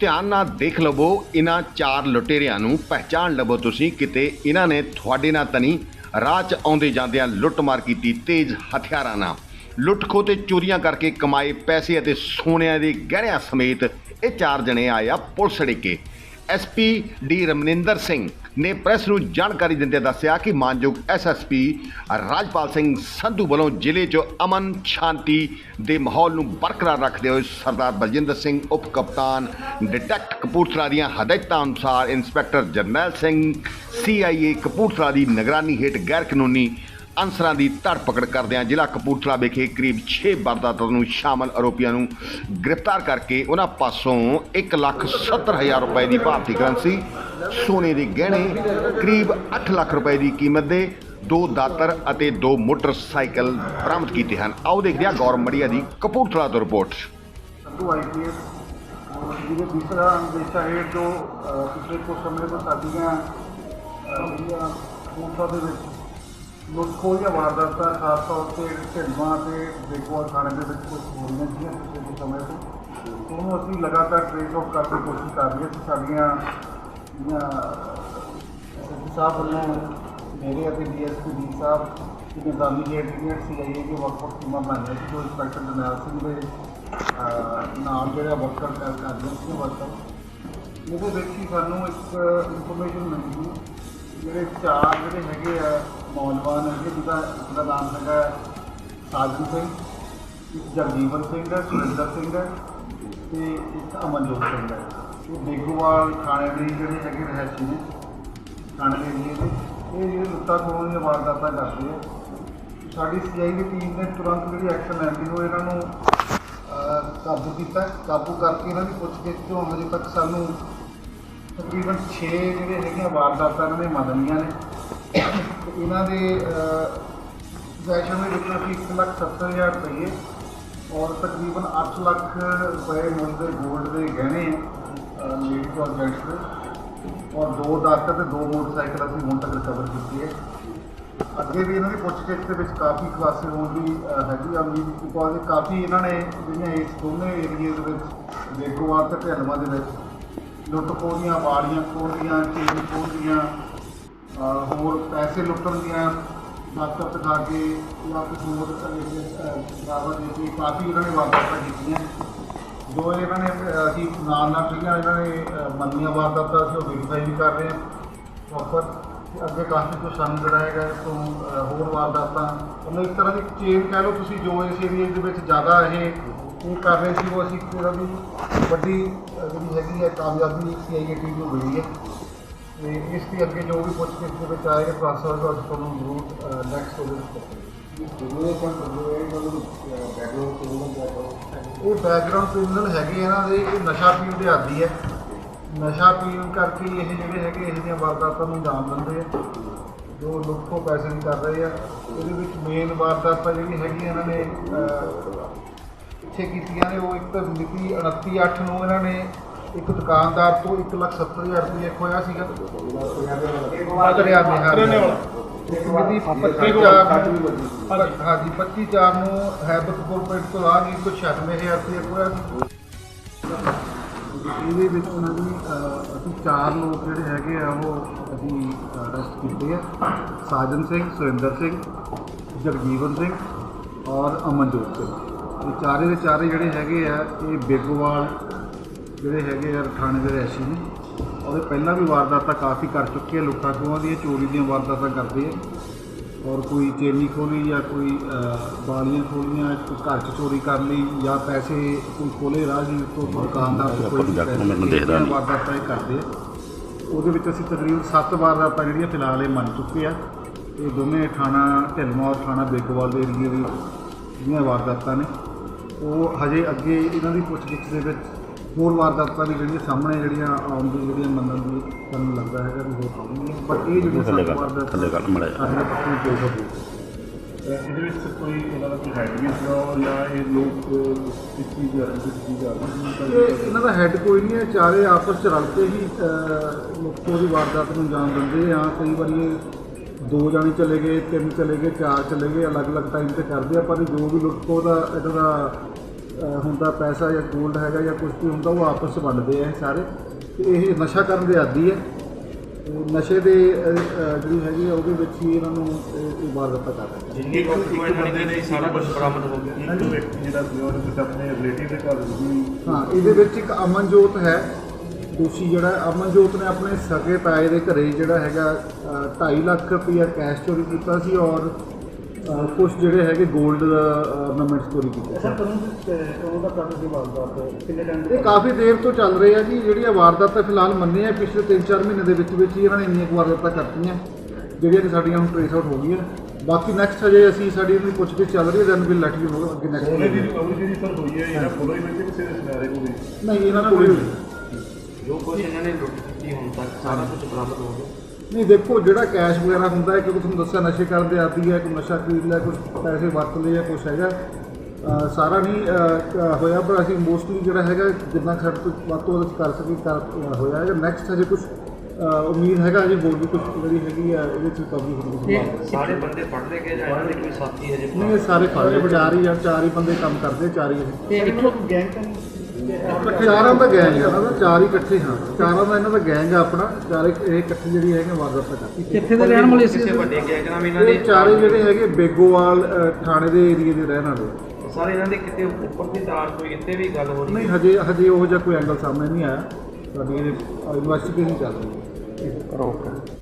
ਧਿਆਨ ਨਾਲ ਦੇਖ ਲਵੋ ਇਹਨਾਂ ਚਾਰ ਲੁਟੇਰਿਆਂ ਨੂੰ ਪਹਿਚਾਣ ਲਵੋ ਤੁਸੀਂ ਕਿਤੇ ਇਹਨਾਂ ਨੇ ਤੁਹਾਡੇ ਨਾਲ ਤਨੀ ਰਾਹ 'ਚ ਆਉਂਦੇ ਜਾਂਦਿਆਂ ਲੁੱਟਮਾਰ ਕੀਤੀ ਤੇਜ਼ ਹਥਿਆਰਾਂ ਨਾਲ। ਲੁੱਟ ਖੋਹ ਤੇ ਚੋਰੀਆਂ ਕਰਕੇ ਕਮਾਏ ਪੈਸੇ ਅਤੇ ਸੋਨਿਆਂ ਦੇ ਗਹਿਣਿਆਂ ਸਮੇਤ ਇਹ ਚਾਰ ਜਣੇ ਆਇਆ ਪੁਲਿਸ ਅੜਿੱਕੇ। ਐਸਪੀ ਡੀ ਰਮਨਿੰਦਰ ਸਿੰਘ ਨੇ ਪ੍ਰੈਸ ਨੂੰ ਜਾਣਕਾਰੀ ਦਿੰਦੇ ਦੱਸਿਆ ਕਿ ਮਾਨਯੋਗ ਐਸਐਸਪੀ ਰਾਜਪਾਲ ਸਿੰਘ ਸੰਧੂ ਵੱਲੋਂ ਜ਼ਿਲ੍ਹੇ 'ਚ ਅਮਨ ਸ਼ਾਂਤੀ ਦੇ ਮਾਹੌਲ ਨੂੰ ਬਰਕਰਾਰ ਰੱਖਦੇ ਹੋਏ ਸਰਦਾਰ ਬਲਜਿੰਦਰ ਸਿੰਘ ਉਪ ਕਪਤਾਨ ਡਿਟੈਕਟ ਕਪੂਰਥਲਾ ਦੀਆਂ ਹਦਾਇਤਾਂ ਅਨੁਸਾਰ ਇੰਸਪੈਕਟਰ ਜਰਨੈਲ ਸਿੰਘ ਸੀਆਈਏ ਕਪੂਰਥਲਾ ਦੀ ਨਿਗਰਾਨੀ ਹੇਠ ਗੈਰ ਕਾਨੂੰਨੀ ਅਨਸਰਾਂ ਦੀ ਧਰਪਕੜ ਕਰਦਿਆਂ ਜ਼ਿਲ੍ਹਾ ਕਪੂਰਥਲਾ ਵਿਖੇ ਕਰੀਬ 6 ਵਾਰਦਾਤਾਂ ਨੂੰ ਸ਼ਾਮਲ ਆਰੋਪੀਆਂ ਨੂੰ ਗ੍ਰਿਫਤਾਰ ਕਰਕੇ ਉਹਨਾਂ ਪਾਸੋਂ 1,70,000 ਰੁਪਏ ਦੀ ਭਾਰਤੀ ਕਰੰਸੀ ਸੋਨੇ ਦੇ ਗਹਿਣੇ ਕਰੀਬ 8 ਲੱਖ ਰੁਪਏ ਦੀ ਕੀਮਤ ਦੇ ਦੋ ਦਾਤਰ ਅਤੇ ਦੋ ਮੋਟਰਸਾਈਕਲ ਬਰਾਮਦ ਕੀਤੇ ਹਨ। ਆਓ ਦੇਖਦੇ ਹਾਂ ਗੌਰਵ ਮੜੀਆ ਦੀ ਕਪੂਰਥਲਾ ਤੋਂ ਰਿਪੋਰਟ। ਸੰਧੂ ਆਈਪੀਐਸ ਜਿਹਦੇ ਦੂਸਰਾ ਅੰਦੇਸ਼ਾ ਹੈ ਜੋ ਪਿਛਲੇ ਕੁਝ ਸਮੇਂ ਤੋਂ ਸਾਡੀਆਂ ਜਿਹੜੀਆਂ ਕੋਟਾ ਦੇ ਵਿੱਚ ਲੁੱਟ ਜਾਂ ਵਾਰਦਾਤਾਂ, ਖਾਸ ਤੌਰ ਤੇ ਢਿਲਵਾਂ ਤੇ ਬੇਗਵਾਲ ਥਾਣੇ ਦੇ ਵਿੱਚ ਕੁਝ ਹੋ ਰਹੀਆਂ ਸੀਗੀਆਂ ਪਿਛਲੇ ਕੁਝ ਸਮੇਂ ਤੋਂ। ਉਹਨੂੰ ਅਸੀਂ ਲਗਾਤਾਰ ਟ੍ਰੇਸ ਆਊਟ ਕਰਨ ਦੀ ਕੋਸ਼ਿਸ਼ ਕਰ ਰਹੇ ਸੀ ਸਾਡੀਆਂ, ਜਿਹੜੀਆਂ ਐਸਐਸਪੀ ਸਾਹਿਬ ਵੱਲੋਂ ਮੇਰੇ ਅਤੇ ਡੀਐਸਪੀ ਡੀ ਸਾਹਿਬ ਦੀ ਨਿਗਰਾਨੀ ਹੇਠ ਜਿਹੜੀਆਂ ਸੀਆਈਏ ਦੇ ਵੱਖ-ਵੱਖ ਟੀਮਾਂ ਬਣਾਈਆਂ ਸੀ ਜੋ ਇੰਸਪੈਕਟਰ ਜਰਨੈਲ ਸਿੰਘ ਦੇ ਨਾਲ ਜਿਹੜਾ ਵਰਕਰ ਕਰ ਕਰਦੇ ਸੀ ਵਰਕਰ ਇਹਦੇ ਵਿੱਚ ਹੀ ਸਾਨੂੰ ਇੱਕ ਇਨਫੋਰਮੇਸ਼ਨ ਮਿਲੀ ਜਿਹੜੇ ਚਾਰ ਜਿਹੜੇ ਹੈਗੇ ਆ ਨੌਜਵਾਨ ਹੈਗੇ ਜਿਹਦਾ ਇੱਕ ਦਾ ਨਾਮ ਹੈਗਾ ਸਾਜਨ ਸਿੰਘ ਇੱਕ ਜਗਜੀਵਨ ਸਿੰਘ ਹੈ, ਸੁਰਿੰਦਰ ਸਿੰਘ ਹੈ ਤੇ ਇੱਕ ਅਮਨਜੋਤ ਸਿੰਘ ਹੈ। ਇਹ ਬੇਗੋਵਾਲ ਥਾਣੇ ਦੇ ਜਿਹੜੇ ਹੈਗੇ ਰਹਿਸ਼ੀ ਨੇ, ਥਾਣੇ ਦੇ ਏਰੀਏ ਦੇ, ਇਹ ਜਿਹੜੇ ਲੁੱਟਾਂ ਖੋਹਾਂ ਦੀਆਂ ਵਾਰਦਾਤਾਂ ਕਰਦੇ ਆ। ਸਾਡੀ ਸੀਆਈ ਦੀ ਟੀਮ ਨੇ ਤੁਰੰਤ ਜਿਹੜੀ ਐਕਸ਼ਨ ਲੈਂਦੀ ਹੋਏ ਇਹਨਾਂ ਨੂੰ ਕਾਬੂ ਕੀਤਾ। ਕਾਬੂ ਕਰਕੇ ਇਹਨਾਂ ਦੀ ਪੁੱਛਗਿੱਛ ਤੋਂ ਹਜੇ ਤੱਕ ਸਾਨੂੰ ਤਕਰੀਬਨ 6 ਜਿਹੜੇ ਹੈਗੀਆਂ ਵਾਰਦਾਤਾਂ ਇਹਨਾਂ ਨੇ ਮੰਨ ਲਈਆਂ ਨੇ। ਤੇ ਇਹਨਾਂ ਦੇ ਵੈਸ਼ਨ ਦੇ ਵਿੱਚ ਅਸੀਂ 1,70,000 ਰੁਪਏ ਔਰ ਤਕਰੀਬਨ 8 ਲੱਖ ਰੁਪਏ ਮੁੱਲ ਦੇ 골ਡ ਦੇ ਗਹਿਣੇ ਲੇਡੀਜ਼ ਔਰ ਜੈਂਟਸ ਦੇ ਔਰ ਦੋ ਦਾਤਰ ਤੇ ਦੋ ਮੋਟਰਸਾਈਕਲ ਅਸੀਂ ਹੁਣ ਤੱਕ ਰਿਕਵਰ ਕੀਤੇ ਹੈ। ਅੱਗੇ ਵੀ ਇਹਨਾਂ ਦੀ ਪੁੱਛਗਿੱਛ ਦੇ ਵਿੱਚ ਕਾਫੀ ਖੁਲਾਸੇ ਹੋਣ ਦੀ ਹੈਗੀ ਆ ਉਮੀਦ ਬਿਕੋਜ਼ ਕਾਫੀ ਇਹਨਾਂ ਨੇ ਜਿਹੜੀਆਂ ਇਸ ਦੋਨੇ ਏਰੀਏ ਦੇ ਵਿੱਚ ਬੇਗੋਵਾਲ ਤੇ ਢਲਵਾ ਦੇ ਵਿੱਚ। ਲੁੱਟ ਖੋਹ ਦੀਆਂ ਵਾੜੀਆਂ ਖੋਹ ਦੀਆਂ ਚੇਨ ਖੋਹ ਦੀਆਂ ਹੋਰ ਪੈਸੇ ਲੁੱਟਣ ਦੀਆਂ ਦਾਤਰ ਦਿਖਾ ਕੇ ਜਾਂ ਕੁਝ ਹੋਰ ਦਾਵਾ ਦੇ ਕੇ ਕਾਫੀ ਇਹਨਾਂ ਨੇ ਵਾਰਦਾਤਾਂ ਕੀਤੀਆਂ। ਜੋ ਇਹਨਾਂ ਨੇ ਅਸੀਂ ਨਾਲ ਨਾਲ ਜਿਹੜੀਆਂ ਇਹਨਾਂ ਨੇ ਮੰਨੀਆਂ ਵਾਰਦਾਤਾਂ, ਅਸੀਂ ਉਹ ਵੈਰੀਫਾਈ ਵੀ ਕਰ ਰਹੇ ਹਾਂ ਪ੍ਰੋਪਰ ਅੱਗੇ ਕਾਫੀ ਕੁਝ ਸਾਨੂੰ ਜਿਹੜਾ ਹੈਗਾ ਇਸ ਤੋਂ ਹੋਰ ਵਾਰਦਾਤਾਂ। ਮਤਲਬ ਇੱਕ ਤਰ੍ਹਾਂ ਦੀ ਚੇਨ ਕਹਿ ਲਓ ਤੁਸੀਂ, ਜੋ ਇਸ ਏਰੀਏ ਦੇ ਵਿੱਚ ਜ਼ਿਆਦਾ ਇਹ ਇਹ ਕਰ ਰਹੇ ਸੀ, ਉਹ ਅਸੀਂ ਇੱਕ ਤਰ੍ਹਾਂ ਦੀ ਵੱਡੀ ਜਿਹੜੀ ਹੈਗੀ ਹੈ ਕਾਮਯਾਬੀ ਸੀਆਈਏ ਟੀਮ ਨੂੰ ਮਿਲੀ ਹੈ। ਤੇ ਇਸ ਦੀ ਅੱਗੇ ਜੋ ਵੀ ਪੁੱਛਗਿੱਛ ਦੇ ਵਿੱਚ ਆਏਗਾ ਪ੍ਰੋਸੈਸ ਅਸੀਂ ਤੁਹਾਨੂੰ ਜ਼ਰੂਰ ਨੈਕਸਟ ਉਹਦੇ ਵਿੱਚ ਇਹ ਬੈਕਗ੍ਰਾਉਂਡ ਕ੍ਰਿਮੀਨਲ ਹੈਗੇ ਇਹਨਾਂ ਦੇ ਇਹ ਨਸ਼ਾ ਪੀਣ ਦੇ ਆਦੀ ਹੈ ਨਸ਼ਾ ਪੀਣ ਕਰਕੇ ਇਹ ਜਿਹੜੇ ਹੈਗੇ ਇਹ ਜਿਹੀਆਂ ਵਾਰਦਾਤਾਂ ਨੂੰ ਅੰਜਾਮ ਦਿੰਦੇ ਆ। ਜੋ ਲੁੱਟੋ ਪੈਸੇ ਦੀ ਕਰ ਰਹੇ ਆ। ਇਹਦੇ ਵਿੱਚ ਮੇਨ ਵਾਰਦਾਤਾਂ ਜਿਹੜੀ ਹੈਗੀ ਇਹਨਾਂ ਨੇ ਪਿੱਛੇ ਕੀਤੀਆਂ ਨੇ ਉਹ ਇੱਕ ਤਾਂ ਮਿਤੀ 29 8 ਨੂੰ ਇਹਨਾਂ ਨੇ ਇੱਕ ਦੁਕਾਨਦਾਰ ਤੋਂ 1,70,000 ਰੁਪਏ ਖੋਇਆ ਸੀਗਾ। ਇੱਕ ਮਿਤੀ 25 ਚਾਰ ਹਾਂਜੀ। 25 ਚਾਰ ਨੂੰ ਹੈਬਤ ਕੋਰਪੋਰੇਟ ਤੋਂ ਆ ਗਈ ਕੁਝ 96000 ਰੁਪਏ ਖੋਇਆ ਸੀ। ਇਹਦੇ ਵਿੱਚ ਉਹਨਾਂ ਦੀ ਅਸੀਂ ਚਾਰ ਲੋਕ ਜਿਹੜੇ ਹੈਗੇ ਆ ਉਹ ਅਸੀਂ ਅਰੈਸਟ ਕੀਤੇ ਆ। ਸਾਜਨ ਸਿੰਘ ਸੁਰਿੰਦਰ ਸਿੰਘ ਜਗਜੀਵਨ ਸਿੰਘ ਔਰ ਅਮਨਜੋਤ ਸਿੰਘ। ਇਹ ਚਾਰੇ ਦੇ ਚਾਰੇ ਜਿਹੜੇ ਹੈਗੇ ਆ ਇਹ ਬੇਗੋਵਾਲ ਜਿਹੜੇ ਹੈਗੇ ਆ ਥਾਣੇ ਦੇ ਰਹਿਸ਼ੀ ਨੇ ਇਹ ਪਹਿਲਾਂ ਵੀ ਵਾਰਦਾਤਾਂ ਕਾਫੀ ਕਰ ਚੁੱਕੇ ਆ ਲੁੱਟਾਂ ਖੋਹਾਂ ਦੀਆਂ ਚੋਰੀ ਦੀਆਂ ਵਾਰਦਾਤਾਂ ਕਰਦੇ ਆ। ਔਰ ਕੋਈ ਚੇਨੀ ਖੋਲੀ ਜਾਂ ਕੋਈ ਬਾਲੀਆਂ ਖੋਲੀਆਂ ਕੋਈ ਘਰ 'ਚ ਚੋਰੀ ਕਰ ਲਈ ਜਾਂ ਪੈਸੇ ਕੋਈ ਖੋਲੇ ਰਾਹਗੀਰ ਤੋਂ ਦੁਕਾਨਦਾਰ ਤੋਂ ਕੋਈ ਮੈਨੂੰ ਦੇਖਦਾ ਨਹੀਂ। ਵਾਰਦਾਤਾਂ ਇਹ ਕਰਦੇ ਆ। ਉਹਦੇ ਵਿੱਚ ਅਸੀਂ ਤਕਰੀਬਨ 7 ਵਾਰਦਾਤਾਂ ਜਿਹੜੀਆਂ ਫਿਲਹਾਲ ਇਹ ਮੰਨ ਚੁੱਕੇ ਆ। ਇਹ ਦੋਨੇ ਥਾਣਾ ਢਿਲਮਾ ਔਰ ਥਾਣਾ ਬੇਗੋਵਾਲ ਦੇ ਏਰੀਏ ਦੀ ਜਿਹੜੀਆਂ ਵਾਰਦਾਤਾਂ ਨੇ ਉਹ ਹਜੇ ਅੱਗੇ ਇਹਨਾਂ ਦੀ ਪੁੱਛਗਿੱਛ ਦੇ ਵਿੱਚ ਹੋਰ ਵਾਰਦਾਤਾਂ ਵੀ ਜਿਹੜੀਆਂ ਸਾਹਮਣੇ ਜਿਹੜੀਆਂ ਆਉਣ ਦੀ ਜਿਹੜੀਆਂ ਮੰਨਣ ਦੀ ਸਾਨੂੰ ਲੱਗਦਾ ਹੈਗਾ ਵੀ ਹੋਰ ਆਉਣਗੀਆਂ ਬਟ ਇਹ ਜਿਹੜੀਆਂ ਥੱਲੇ ਵਾਰਦਾਤਾਂ ਥੱਲੇ ਕਰ ਮੜਾ ਸਾਡੇ ਇਹਦੇ ਵਿੱਚ ਕੋਈ ਇਹਨਾਂ ਦਾ ਕੋਈ ਹੈਡ ਵੀ ਜਾਂ ਇਹ ਲੋਕ ਇਸ ਚੀਜ਼ ਦੀ ਅਰਜ਼ੀ ਕੀਤੀ ਜਾ ਰਹੀ ਇਹ ਇਹਨਾਂ ਦਾ ਹੈੱਡ ਕੋਈ ਨਹੀਂ ਹੈ ਚਾਰੇ ਆਪਸ ਚ ਰਲ ਕੇ ਹੀ ਮੁਕਤੋ ਦੀ ਵਾਰਦਾਤ ਨੂੰ ਅੰਜਾਮ ਦਿੰਦੇ ਆ। ਕਈ ਵਾਰੀ ਇਹ ਦੋ ਜਾਣੇ ਚਲੇ ਗਏ ਤਿੰਨ ਚਲੇ ਗਏ ਚਾਰ ਚਲੇ ਗਏ ਅਲੱਗ-ਅਲੱਗ ਟਾਈਮ ਤੇ ਕਰਦੇ ਆ। ਪਰ ਜੋ ਵੀ ਲੁੱਟਖੋ ਦਾ ਇਹਦਾ ਹੁੰਦਾ ਪੈਸਾ ਜਾਂ ਗੋਲਡ ਹੈਗਾ ਜਾਂ ਕੁਝ ਵੀ ਹੁੰਦਾ ਉਹ ਆਪਸ ਵਿੱਚ ਵੰਡਦੇ ਆ ਸਾਰੇ। ਤੇ ਇਹ ਨਸ਼ਾ ਕਰਨ ਦੇ ਆਦੀ ਹੈ। ਨਸ਼ੇ ਦੇ ਜਿਹੜੀ ਹੈਗੀ ਆ ਉਹਦੇ ਵਿੱਚ ਹੀ ਇਹਨਾਂ ਨੂੰ ਇਹ ਵਾਰਦਾਤਾਂ ਕਰ ਰਹੇ। ਨੇ ਜਿੰਨੀ ਡਾਕੂਮੈਂਟ ਬਣੇ ਨੇ ਸਾਰਾ ਕੁਝ ਬਰਾਮਦ ਹੋ ਗਿਆ। ਇੱਕ ਵਿਅਕਤੀ ਜਿਹੜਾ ਸੀ ਉਹਨੇ ਆਪਣੇ ਰਿਲੇਟਿਵ ਦੇ ਘਰ ਵੀ ਹਾਂ ਇਹਦੇ ਵਿੱਚ ਇੱਕ ਅਮਨਜੋਤ ਹੈ। ਦੋਸ਼ੀ ਜਿਹੜਾ ਅਮਨਜੋਤ ਨੇ ਆਪਣੇ ਸਕੇ ਤਾਏ ਦੇ ਘਰੇ ਜਿਹੜਾ ਹੈਗਾ 2.5 ਲੱਖ ਰੁਪਇਆ ਕੈਸ਼ ਚੋਰੀ ਕੀਤਾ ਸੀ ਔਰ ਕੁਝ ਜਿਹੜੇ ਹੈਗੇ 골ਡ ਆਰਨਾਮੈਂਟਸ ਚੋਰੀ ਕੀਤੇ। ਸੀ ਕਦੋਂ ਦਾ ਕਰਨ ਦੀ ਵਾਰਦਾਤ ਕਿੰਨੇ ਟਾਈਮ ਇਹ ਕਾਫੀ ਦੇਰ ਤੋਂ ਚੱਲ ਰਹੇ ਆ ਜੀ ਜਿਹੜੀਆਂ ਵਾਰਦਾਤਾਂ ਫਿਲਹਾਲ ਮੰਨੇ ਆ ਪਿਛਲੇ 3-4 ਮਹੀਨੇ ਦੇ ਵਿੱਚ ਵਿੱਚ ਹੀ ਇਹਨਾਂ ਨੇ ਇੰਨੀਆਂ ਕੁ ਵਾਰਦਾਤਾਂ ਕਰਤੀਆਂ ਜਿਹੜੀਆਂ ਕਿ ਸਾਡੀਆਂ ਹੁਣ ਟ੍ਰੇਸ ਆਊਟ ਹੋ ਗਈਆਂ। ਬਾਕੀ ਨੈਕਸਟ ਹਜੇ ਅਸੀਂ ਸਾਡੀ ਇਹਦੀ ਪੁੱਛਗਿੱਛ ਚੱਲ ਰਹੀ ਹੈ then will let you know ਅੱਗੇ ਉਹਨੇ ਦੀ ਨੈਕਸਟ ਰਿਕਵਰੀ ਜਿਹੜੀ ਸਰ ਹੋਈ ਹੈ ਇਹਨਾਂ ਕੋਲੋਂ ਹੀ ਮਿਲਦੀ ਕਿਸੇ ਰਿਸ਼ਤੇਦਾਰੇ ਕੋਲ ਹੀ ਨਹੀਂ ਇਹਨਾਂ ਨਾਲ ਕੋਈ ਜੋ ਕੁਝ ਇਹਨਾਂ ਨੇ ਲੁੱਟ ਕੀਤੀ ਹੁਣ ਤੱਕ ਸਾਰਾ ਕੁਝ ਬਰਾਮਦ ਹੋ ਗਿਆ। ਨਹੀਂ ਦੇਖੋ ਜਿਹੜਾ ਕੈਸ਼ ਵਗੈਰਾ ਹੁੰਦਾ ਹੈ ਕਿਉਂਕਿ ਤੁਹਾਨੂੰ ਦੱਸਿਆ ਨਸ਼ੇ ਕਰਨ ਦੇ ਆਦੀ ਹੈ ਕੋਈ ਨਸ਼ਾ ਖਰੀਦ ਲਿਆ ਕੁਝ ਪੈਸੇ ਵਰਤ ਲਏ ਜਾਂ ਕੁਝ ਹੈਗਾ। ਸਾਰਾ ਨਹੀਂ ਹੋਇਆ ਪਰ ਅਸੀਂ ਮੋਸਟਲੀ ਜਿਹੜਾ ਹੈਗਾ ਜਿੰਨਾ ਖਰਚ ਤੋਂ ਵੱਧ ਤੋਂ ਵੱਧ ਕਰ ਸਕੀ ਕਰ ਹੋਇਆ ਹੈਗਾ। ਨੈਕਸਟ ਹਜੇ ਕੁਝ ਉਮੀਦ ਹੈਗਾ ਹਜੇ ਹੋਰ ਵੀ ਕੁਝ ਜਿਹੜੀ ਹੈਗੀ ਆ ਇਹਦੇ ਚ ਰਿਕਵਰੀ ਹੋਣ ਸਾਰੇ ਬੰਦੇ ਲਏ ਗਏ ਜਾਂ ਇਹਨਾਂ ਦੇ ਕੋਈ ਸਾਥੀ ਹਜੇ ਨਹੀਂ ਇਹ ਸਾਰੇ ਲਏ ਚਾਰ ਹੀ ਆ ਚਾਰ ਹੀ ਬੰਦੇ ਕੰਮ ਕਰਦੇ ਚਾਰ ਹੀ ਤੇ ਇੱਥੋਂ ਚਾਰਾਂ ਦਾ ਗੈਂਗ ਹੈ ਇਹਨਾਂ ਦਾ ਚਾਰ ਹੀ ਇਕੱਠੇ ਹਾਂ। ਚਾਰਾਂ ਦਾ ਇਹਨਾਂ ਦਾ ਗੈਂਗ ਆ ਆਪਣਾ। ਚਾਰੇ ਇਹ ਇਕੱਠੇ ਜਿਹੜੀ ਹੈਗੇ ਵਾਰਦਾਤਾਂ ਕਰਦੇ ਕਿੱਥੇ ਦੇ ਰਹਿਣ ਵਾਲੇ ਸੀ? ਕਿਸੇ ਵੱਡੇ ਗੈਂਗਰਾਂ ਇਹਨਾਂ ਨੇ ਇਹ ਚਾਰੇ ਜਿਹੜੇ ਹੈਗੇ ਬੇਗੋਵਾਲ ਅਹ, ਥਾਣੇ ਦੇ ਏਰੀਏ ਦੇ ਰਹਿਣ ਵਾਲੇ ਆ। ਸਾਰੇ ਇਹਨਾਂ ਦੇ ਕਿਤੇ ਉੱਪਰ ਦੀ ਤਾਰ ਕੋਈ ਇੱਥੇ ਵੀ ਗੱਲ ਹੋ ਰਹੀ ਨਹੀਂ ਹਜੇ ਹਜੇ ਉਹ ਜਿਹਾ ਕੋਈ ਐਂਗਲ ਸਾਹਮਣੇ ਨਹੀਂ ਆਇਆ। ਸਾਡੀ ਇਹ ਇਨਵੈਸਟੀਗੇਸ਼ਨ ਚੱਲ ਰਹੀ। ਹੈ